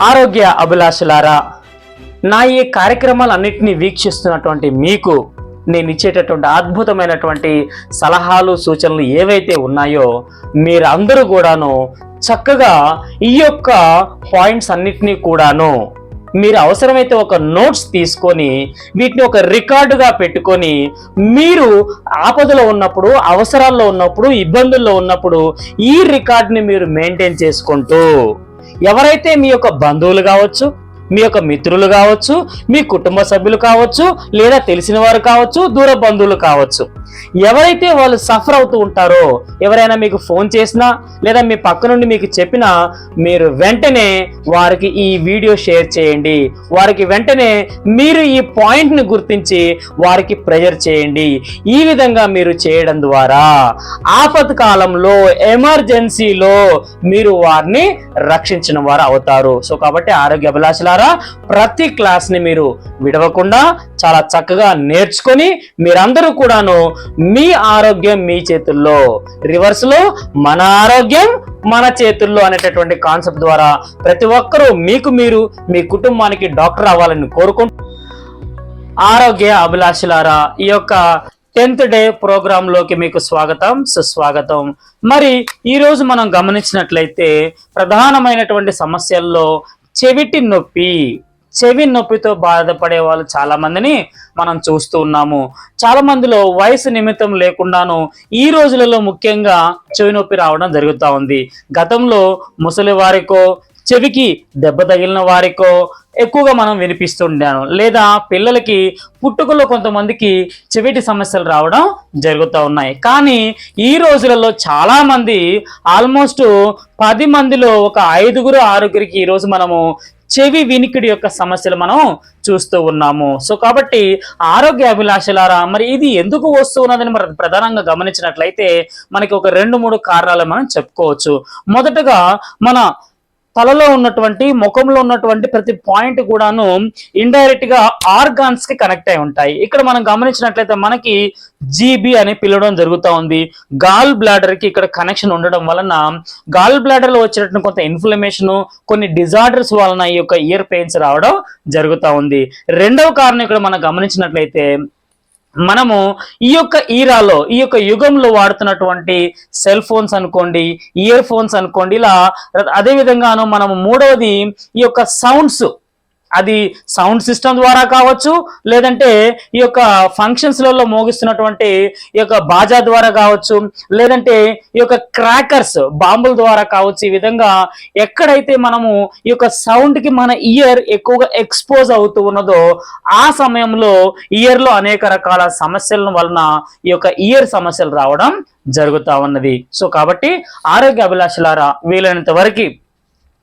ఆరోగ్య అభిలాషులారా నా ఈ కార్యక్రమాలన్నింటినీ వీక్షిస్తున్నటువంటి మీకు నేను ఇచ్చేటటువంటి అద్భుతమైనటువంటి సలహాలు సూచనలు ఏవైతే ఉన్నాయో మీరు అందరూ కూడాను చక్కగా ఈ యొక్క పాయింట్స్ అన్నిటినీ కూడాను మీరు అవసరమైతే ఒక నోట్స్ తీసుకొని వీటిని ఒక రికార్డుగా పెట్టుకొని మీరు ఆపదలో ఉన్నప్పుడు అవసరాల్లో ఉన్నప్పుడు ఇబ్బందుల్లో ఉన్నప్పుడు ఈ రికార్డుని మీరు మెయింటైన్ చేసుకుంటూ ఎవరైతే మీ యొక్క బంధువులు కావచ్చు మీ యొక్క మిత్రులు కావచ్చు మీ కుటుంబ సభ్యులు కావచ్చు లేదా తెలిసిన వారు కావచ్చు దూర బంధువులు కావచ్చు ఎవరైతే వాళ్ళు సఫర్ అవుతూ ఉంటారో ఎవరైనా మీకు ఫోన్ చేసినా లేదా మీ పక్క నుండి మీకు చెప్పినా మీరు వెంటనే వారికి ఈ వీడియో షేర్ చేయండి. వారికి వెంటనే మీరు ఈ పాయింట్ని గుర్తించి వారికి ప్రెజర్ చేయండి. ఈ విధంగా మీరు చేయడం ద్వారా ఆపత్ కాలంలో ఎమర్జెన్సీలో మీరు వారిని రక్షించిన వారు అవుతారు. సో కాబట్టి ఆరోగ్య అభిలాషలారా ప్రతి క్లాస్ని మీరు విడవకుండా చాలా చక్కగా నేర్చుకొని మీరందరూ కూడాను మీ ఆరోగ్యం మీ చేతుల్లో. రివర్స్లో మన ఆరోగ్యం మన చేతుల్లో అనేటటువంటి కాన్సెప్ట్ ద్వారా ప్రతి ఒక్కరూ మీకు మీరు మీ కుటుంబానికి డాక్టర్ అవ్వాలని కోరుకుంటూ. ఆరోగ్య అభిలాషులారా ఈ యొక్క టెన్త్ డే ప్రోగ్రామ్లోకి మీకు స్వాగతం సుస్వాగతం. మరి ఈరోజు మనం గమనించినట్లయితే ప్రధానమైనటువంటి సమస్యల్లో చెవిటి నొప్పి. చెవి నొప్పితో బాధపడే వాళ్ళు చాలా మందిని మనం చూస్తూ ఉన్నాము. చాలా మందిలో వయసు నిమిత్తం లేకుండాను ఈ రోజులలో ముఖ్యంగా చెవి నొప్పి రావడం జరుగుతూ ఉంది. గతంలో ముసలి వారికో చెవికి దెబ్బ తగిలిన వారికో ఎక్కువగా మనం వినిపిస్తుండాను. లేదా పిల్లలకి పుట్టుకలో కొంతమందికి చెవిటి సమస్యలు రావడం జరుగుతూ ఉన్నాయి. కానీ ఈ రోజులలో చాలా మంది ఆల్మోస్ట్ పది మందిలో ఒక ఐదుగురు ఆరుగురికి ఈరోజు మనము చెవి వినికిడి యొక్క సమస్యలు మనం చూస్తూ ఉన్నాము. సో కాబట్టి ఆరోగ్య అభిలాషలారా మరి ఇది ఎందుకు వస్తూ ఉన్నదని మరి ప్రధానంగా గమనించినట్లయితే మనకి ఒక రెండు మూడు కారణాలు మనం చెప్పుకోవచ్చు. మొదటగా మన తలలో ఉన్నటువంటి ముఖంలో ఉన్నటువంటి ప్రతి పాయింట్ కూడాను ఇండైరెక్ట్గా ఆర్గాన్స్కి కనెక్ట్ అయి ఉంటాయి. ఇక్కడ మనం గమనించినట్లయితే మనకి జీబీ అని పిలవడం జరుగుతూ ఉంది. గాల్ బ్లాడర్కి ఇక్కడ కనెక్షన్ ఉండడం వలన గాల్ బ్లాడర్లో వచ్చినటువంటి కొంత ఇన్ఫ్లమేషన్ కొన్ని డిజార్డర్స్ వలన ఈ యొక్క ఇయర్ పెయిన్స్ రావడం జరుగుతూ ఉంది. రెండవ కారణం ఇక్కడ మనం గమనించినట్లయితే మనము ఈ యొక్క ఈరాలో ఈ యొక్క యుగంలో వాడుతున్నటువంటి సెల్ ఫోన్స్ అనుకోండి ఇయర్ ఫోన్స్ అనుకోండి ఇలా అదే విధంగాను మనము మూడవది ఈ యొక్క సౌండ్స్. అది సౌండ్ సిస్టమ్ ద్వారా కావచ్చు లేదంటే ఈ యొక్క ఫంక్షన్స్లలో మోగిస్తున్నటువంటి ఈ యొక్క బాజా ద్వారా కావచ్చు లేదంటే ఈ యొక్క క్రాకర్స్ బాంబుల ద్వారా కావచ్చు ఈ విధంగా ఎక్కడైతే మనము ఈ యొక్క సౌండ్కి మన ఇయర్ ఎక్కువగా ఎక్స్పోజ్ అవుతూ ఉన్నదో ఆ సమయంలో ఇయర్లో అనేక రకాల సమస్యల వలన ఈ యొక్క ఇయర్ సమస్యలు రావడం జరుగుతూ ఉన్నది. సో కాబట్టి ఆరోగ్య అభిలాషలారా వీలైనంత వరకు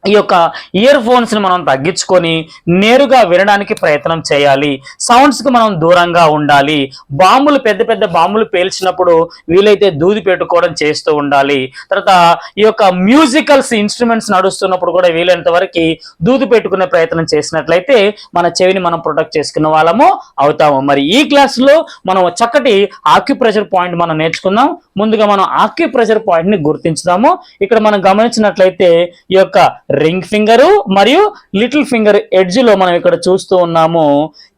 ఈ యొక్క ఇయర్ ఫోన్స్ని మనం తగ్గించుకొని నేరుగా వినడానికి ప్రయత్నం చేయాలి. సౌండ్స్కి మనం దూరంగా ఉండాలి. బాంబులు పెద్ద పెద్ద బాంబులు పేల్చినప్పుడు వీలైతే దూది పెట్టుకోవడం చేస్తూ ఉండాలి. తర్వాత ఈ యొక్క మ్యూజికల్స్ ఇన్స్ట్రుమెంట్స్ నడుస్తున్నప్పుడు కూడా వీలైనంత వరకు దూది పెట్టుకునే ప్రయత్నం చేసినట్లయితే మన చెవిని మనం ప్రొటెక్ట్ చేసుకున్న వాళ్ళము అవుతాము. మరి ఈ క్లాస్లో మనం చక్కటి ఆక్యుప్రెషర్ పాయింట్ మనం నేర్చుకుందాం. ముందుగా మనం ఆక్యుప్రెషర్ పాయింట్ని గుర్తించుదాము. ఇక్కడ మనం గమనించినట్లయితే ఈ యొక్క రింగ్ ఫింగర్ మరియు లిటిల్ ఫింగర్ ఎడ్జ్లో మనం ఇక్కడ చూస్తూ ఉన్నాము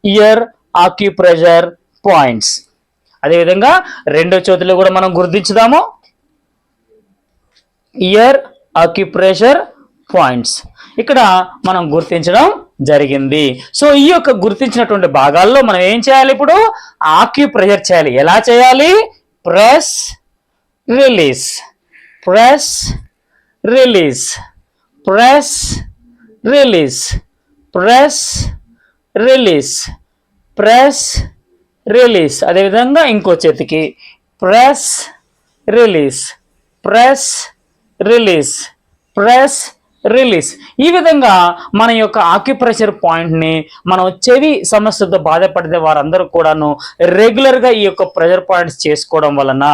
ఇయర్ ఆక్యుప్రెషర్ పాయింట్స్. అదేవిధంగా రెండో చేతిలో కూడా మనం గుర్తించుదాము. Year acupressure points. ఇక్కడ మనం గుర్తించడం జరిగింది. సో ఈ యొక్క గుర్తించినటువంటి భాగాల్లో మనం ఏం చేయాలి ఇప్పుడు? ఆక్యుప్రెషర్ చేయాలి. ఎలా చేయాలి? Press release. Press release. Press release press release press release అదేవిధంగా ఇంకో చేతికి press release press release press release ఈ విధంగా మన యొక్క ఆక్యుప్రెషర్ పాయింట్ని మనం చెవి సమస్యతో బాధపడితే వారందరూ కూడాను రెగ్యులర్గా ఈ యొక్క ప్రెషర్ పాయింట్స్ చేసుకోవడం వలన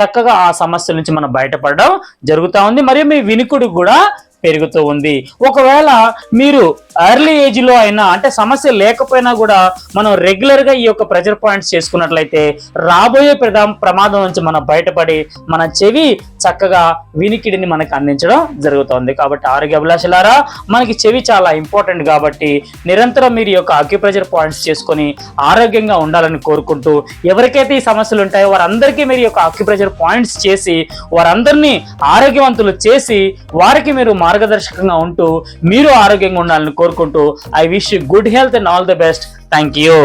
చక్కగా ఆ సమస్య నుంచి మనం బయటపడడం జరుగుతూ ఉంది. మరియు మీ వినికుడు కూడా పెరుగుతూ ఉంది. ఒకవేళ మీరు ఎర్లీ ఏజ్లో అయినా అంటే సమస్య లేకపోయినా కూడా మనం రెగ్యులర్గా ఈ యొక్క ప్రెజర్ పాయింట్స్ చేసుకున్నట్లయితే రాబోయే ప్రమాదం నుంచి మనం బయటపడి మన చెవి చక్కగా వినికిడిని మనకు అందించడం జరుగుతుంది. కాబట్టి ఆరోగ్య అభిలాషలారా మనకి చెవి చాలా ఇంపార్టెంట్ కాబట్టి నిరంతరం మీరు ఈ యొక్క అక్యుప్రెజర్ పాయింట్స్ చేసుకొని ఆరోగ్యంగా ఉండాలని కోరుకుంటూ ఎవరికైతే ఈ సమస్యలు ఉంటాయో వారందరికీ మీరు యొక్క అక్యుప్రెజర్ పాయింట్స్ చేసి వారందరినీ ఆరోగ్యవంతులు చేసి వారికి మీరు మార్గదర్శకంగా ఉంటూ మీరు ఆరోగ్యంగా ఉండాలని కోరుకుంటూ I wish good health and all the best. Thank you